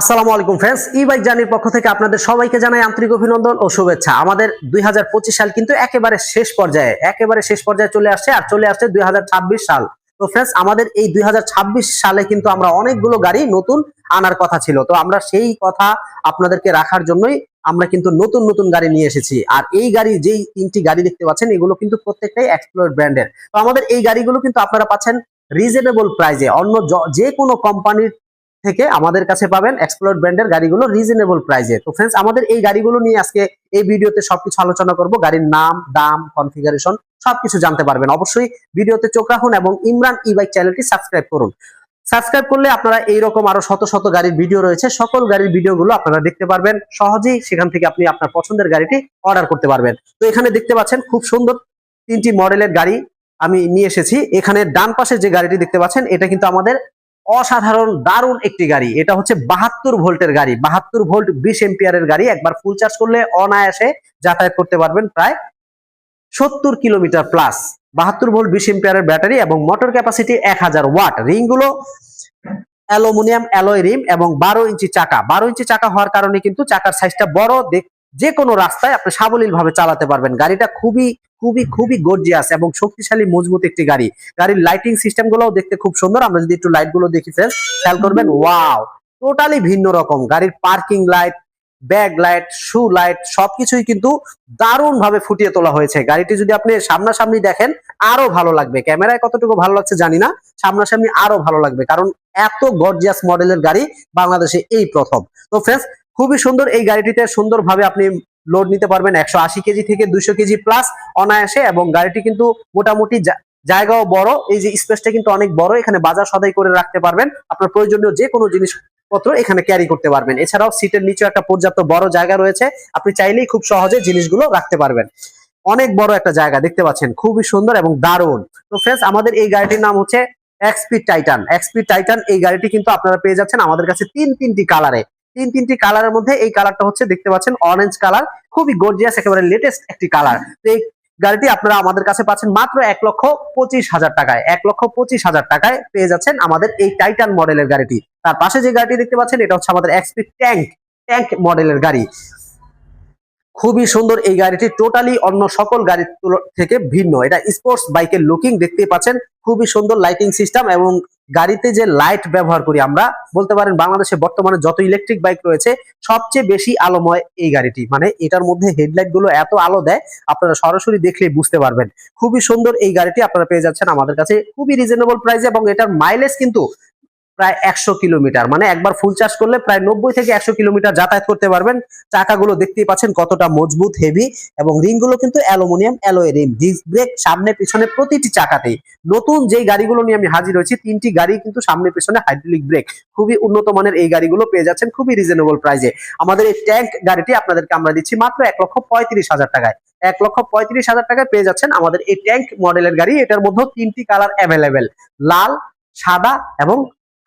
আসসালামু আলাইকুম ফ্রেন্ডস ই বাইক জার্নির পক্ষ থেকে আপনাদের সবাইকে জানাই আন্তরিক অভিনন্দন ও শুভেচ্ছা। আমাদের দুই হাজার পঁচিশ সাল কিন্তু একেবারে শেষ পর্যায়ে, একেবারে শেষ পর্যায়ে চলে আসছে আর চলে আসছে দুই হাজার ছাব্বিশ সাল। তো ফ্রেন্ডস, আমাদের এই দুই হাজার ছাব্বিশ সালে কিন্তু আমরা অনেকগুলো গাড়ি নতুন আনার কথা ছিল। তো আমরা সেই কথা আপনাদেরকে রাখার জন্যই আমরা কিন্তু নতুন নতুন গাড়ি নিয়ে এসেছি। আর এই গাড়ি, যেই তিনটি গাড়ি দেখতে পাচ্ছেন, এগুলো কিন্তু প্রত্যেকটাই এক্সপ্লোর ব্র্যান্ডের তো আমাদের এই গাড়িগুলো কিন্তু আপনারা পাচ্ছেন রিজনেবল প্রাইজে অন্য য- যে কোনো কোম্পানির থেকে আমাদের কাছে পাবেন এক্সপ্লোর ব্র্যান্ডের গাড়িগুলো রিজনেবল প্রাইজে তো ফ্রেন্ডস আমাদের এই গাড়িগুলো নিয়ে আজকে এই ভিডিওতে সবকিছু আলোচনা করব। গাড়ির নাম, দাম কনফিগারেশন সবকিছু জানতে পারবেন। অবশ্যই ভিডিওতে চোখ রাখুন এবং ইমরান ই বাইক চ্যানেলটি সাবস্ক্রাইব করুন। সাবস্ক্রাইব করলে আপনারা এইরকম আরও শত শত গাড়ির ভিডিও রয়েছে। সকল গাড়ির ভিডিওগুলো আপনারা দেখতে পারবেন। সহজেই সেখান থেকে আপনি আপনার পছন্দের গাড়িটি অর্ডার করতে পারবেন। তো এখানে দেখতে পাচ্ছেন খুব সুন্দর তিনটি মডেলের গাড়ি আমি নিয়ে এসেছি। এখানে ডান পাশে যে গাড়িটি দেখতে পাচ্ছেন, এটা কিন্তু আমাদের অসাধারণ, দারুণ একটি গাড়ি। এটা হচ্ছে বাহাত্তর ভোল্টের গাড়ি। বাহাত্তর ভোল্ট বিশ এম্পিয়ারের গাড়ি। একবার ফুল চার্জ করলে অনায়াসে যাতায়াত করতে পারবেন প্রায় সত্তর কিলোমিটার প্লাস বাহাত্তর ভোল্ট বিশ এম্পিয়ারের ব্যাটারি এবং মোটর ক্যাপাসিটি এক হাজার ওয়াট। রিংগুলো অ্যালুমিনিয়াম, অ্যালয় রিম এবং বারো ইঞ্চি চাকা। বারো ইঞ্চি চাকা হওয়ার কারণে কিন্তু চাকার সাইজটা বড়। যে কোনো রাস্তায় আপনি সাবলীল ভাবে চালাতে পারবেন। গাড়িটা খুবই খুবই খুবই গর্জিয়াস এবং শক্তিশালী, মজবুত একটি গাড়ি। গাড়ির লাইটিং সিস্টেম গুলোও দেখতে খুব সুন্দর। আমরা যদি একটু লাইটগুলো দেখি ফ্রেন্ডস খেয়াল করবেন ওয়াও টোটালি ভিন্ন রকম। গাড়ির parking light bag light shoe light সবকিছুই কিন্তু দারুণ ভাবে ফুটিয়ে তোলা হয়েছে। গাড়িটি যদি আপনি সামনাসামনি দেখেন, আরও ভালো লাগবে। ক্যামেরায় কতটুকু ভালো লাগছে জানি না। সামনাসামনি আরও ভালো লাগবে, কারণ এত গর্জিয়াস মডেলের গাড়ি বাংলাদেশে এই প্রথম। তো ফ্রেন্ডস খুবই সুন্দর এই গাড়িটিতে সুন্দরভাবে আপনি লোড নিতে পারবেন একশো আশি কেজি থেকে দুইশো কেজি প্লাস অনায়াসে এবং গাড়িটি কিন্তু মোটামুটি জায়গাও বড়। এই যে স্পেসটা কিন্তু অনেক বড়। এখানে বাজার সদাই করে রাখতে পারবেন। আপনার প্রয়োজনীয় যে কোনো জিনিসপত্র এখানে ক্যারি করতে পারবেন। এছাড়াও সিটের নিচে একটা পর্যাপ্ত বড় জায়গা রয়েছে। আপনি চাইলেই খুব সহজে জিনিসগুলো রাখতে পারবেন। অনেক বড় একটা জায়গা, দেখতে পাচ্ছেন? খুবই সুন্দর এবং দারুণ। তো ফ্রেন্ডস আমাদের এই গাড়িটির নাম হচ্ছে এক্সপি টাইটান এক্সপি টাইটান এই গাড়িটি কিন্তু আপনারা পেয়ে যাচ্ছেন আমাদের কাছে তিন তিনটি কালারে তিন তিনটি কালারের মধ্যে এই কালারটা হচ্ছে দেখতে পাচ্ছেন অরেঞ্জ কালার, খুবই গর্জিয়াস একেবারে লেটেস্ট একটি কালার। তো এই গাড়িটি আপনারা আমাদের কাছে পাচ্ছেন মাত্র এক লক্ষ পঁচিশ হাজার টাকায়। এক লক্ষ পঁচিশ হাজার টাকায় পেয়ে যাচ্ছেন আমাদের এই টাইটান মডেলের গাড়িটি। তার পাশে যে গাড়িটি দেখতে পাচ্ছেন, এটা হচ্ছে আমাদের এক্সপি ট্যাঙ্ক ট্যাঙ্ক মডেলের গাড়ি। খুবই সুন্দর এই গাড়িটি টোটালি অন্য সকল গাড়ির থেকে ভিন্ন। এটা স্পোর্টস বাইকের লুকিং দেখতে পাচ্ছেন, খুবই সুন্দর লাইটিং সিস্টেম এবং গাড়িতে যে লাইট ব্যবহার করি আমরা, বলতে পারেন বাংলাদেশে বর্তমানে যত ইলেকট্রিক বাইক রয়েছে, সবচেয়ে বেশি আলোময় এই গাড়িটি। মানে এটার মধ্যে হেডলাইটগুলো এত আলো দেয়, আপনারা সরাসরি দেখলে বুঝতে পারবেন। খুবই সুন্দর এই গাড়িটি আপনারা পেয়ে যাচ্ছেন আমাদের কাছে। খুবই রিজনেবল প্রাইস এবং এটার মাইলেজ কিন্তু প্রায় একশো কিলোমিটার। মানে একবার ফুল চার্জ করলে প্রায় নব্বই থেকে একশো কিলোমিটার যাতায়াত করতে পারবেন। চাকাগুলো দেখতেই পাচ্ছেন কতটা মজবুত হেভি এবং রিংগুলো কিন্তু aluminium, alloy ring disc brake সামনে পিছনে প্রতিটি চাকাতেই। নতুন যেই গাড়িগুলো নিয়ে আমি হাজির হয়েছি, তিনটি গাড়ি কিন্তু সামনে পিছনে হাইড্রোলিক ব্রেক খুবই উন্নত মানের এই গাড়িগুলো পেয়ে যাচ্ছেন খুবই রিজনেবল প্রাইসে আমাদের এই ট্যাঙ্ক গাড়িটি আপনাদেরকে আমরা দিচ্ছি মাত্র এক লক্ষ পঁয়ত্রিশ হাজার টাকায়। এক লক্ষ পঁয়ত্রিশ হাজার টাকায় পেয়ে যাচ্ছেন আমাদের এই ট্যাঙ্ক মডেলের গাড়ি। এটার মধ্যে তিনটি কালার অ্যাভেলেবেল লাল, সাদা এবং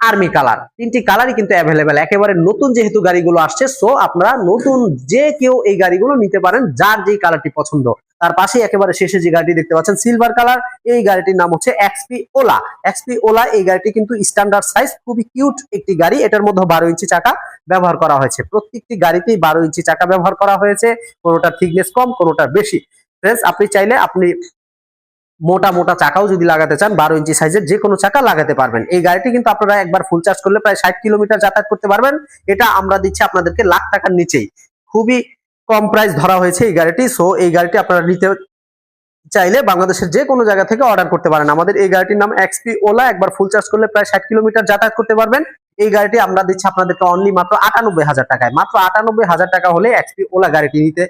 আর্মি কালার তিনটি কালারই কিন্তু অ্যাভেলেবেল একেবারে নতুন যেহেতু গাড়িগুলো আসছে সো আপনারা নতুন যে কেউ এই গাড়িগুলো নিতে পারেন যার যেই কালারটি পছন্দ। তার পাশে একেবারে শেষে যে গাড়িটি দেখতে পাচ্ছেন সিলভার কালার এই গাড়িটির নাম হচ্ছে এক্সপি ওলা এক্সপি ওলা এই গাড়িটি কিন্তু স্ট্যান্ডার্ড সাইজ খুবই কিউট একটি গাড়ি। এটার মধ্যে বারো ইঞ্চি চাকা ব্যবহার করা হয়েছে। প্রত্যেকটি গাড়িতেই বারো ইঞ্চি চাকা ব্যবহার করা হয়েছে। কোনোটার থিকনেস কম, কোনোটার বেশি। ফ্রেন্ডস আপনি চাইলে আপনি মোটা মোটা চাকাও যদি লাগাতে চান, বারো ইঞ্চি সাইজের যে কোনো চাকা লাগাতে পারবেন। এই গাড়িটি কিন্তু আপনারা একবার ফুল চার্জ করলে প্রায় ষাট কিলোমিটার যাতায়াত করতে পারবেন। এটা আমরা দিচ্ছি আপনাদেরকে লাখ টাকার নিচেই। খুবই কম প্রাইস ধরা হয়েছে এই গাড়িটি সো এই গাড়িটি আপনারা নিতে চাইলে বাংলাদেশের যে কোনো জায়গা থেকে অর্ডার করতে পারেন। আমাদের এই গাড়িটির নাম এক্সপি ওলা একবার ফুল চার্জ করলে প্রায় ষাট কিলোমিটার যাতায়াত করতে পারবেন। এই গাড়িটি আমরা দিচ্ছি আপনাদেরকে অনলি মাত্র আটানব্বই হাজার টাকায়। মাত্র আটানব্বই হাজার টাকা হলে এক্সপি ওলা গাড়িটি নিতে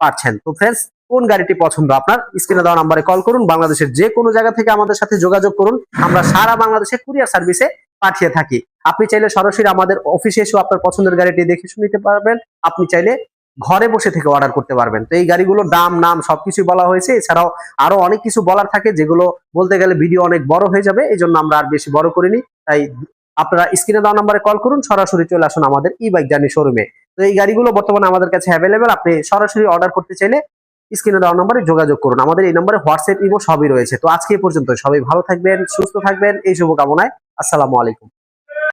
পারছেন। তো ফ্রেন্ডস কোন গাড়িটি পছন্দ আপনার? স্ক্রিনে দেওয়া নাম্বারে কল করুন। বাংলাদেশের যে কোনো জায়গা থেকে আমাদের সাথে যোগাযোগ করুন। আমরা সারা বাংলাদেশে কুরিয়ার সার্ভিসে পাঠিয়ে থাকি। আপনি চাইলে সরাসরি আমাদের অফিসে এসেও আপনার পছন্দের গাড়িটি দেখে শুনে নিতে পারবেন। আপনি চাইলে ঘরে বসে থেকে অর্ডার করতে পারবেন। তো এই গাড়িগুলোর দাম, নাম সবকিছু বলা হয়েছে। এছাড়াও আরও অনেক কিছু বলার থাকে, যেগুলো বলতে গেলে ভিডিও অনেক বড় হয়ে যাবে। এই জন্য আমরা আর বেশি বড় করিনি। তাই আপনারা স্ক্রিনে দেওয়া নাম্বারে কল করুন। সরাসরি চলে আসুন আমাদের ই বাইক জার্নি শোরুমে তো এই গাড়িগুলো বর্তমানে আমাদের কাছে অ্যাভেলেবেল আপনি সরাসরি অর্ডার করতে চাইলে স্ক্রিনে দেওয়া নম্বরে যোগাযোগ করুন। আমাদের এই নম্বরে হোয়াটসঅ্যাপ, ইমো সবই রয়েছে। তো আজকে পর্যন্ত সবাই ভালো থাকবেন, সুস্থ থাকবেন। এই শুভকামনায় আসসালামু আলাইকুম।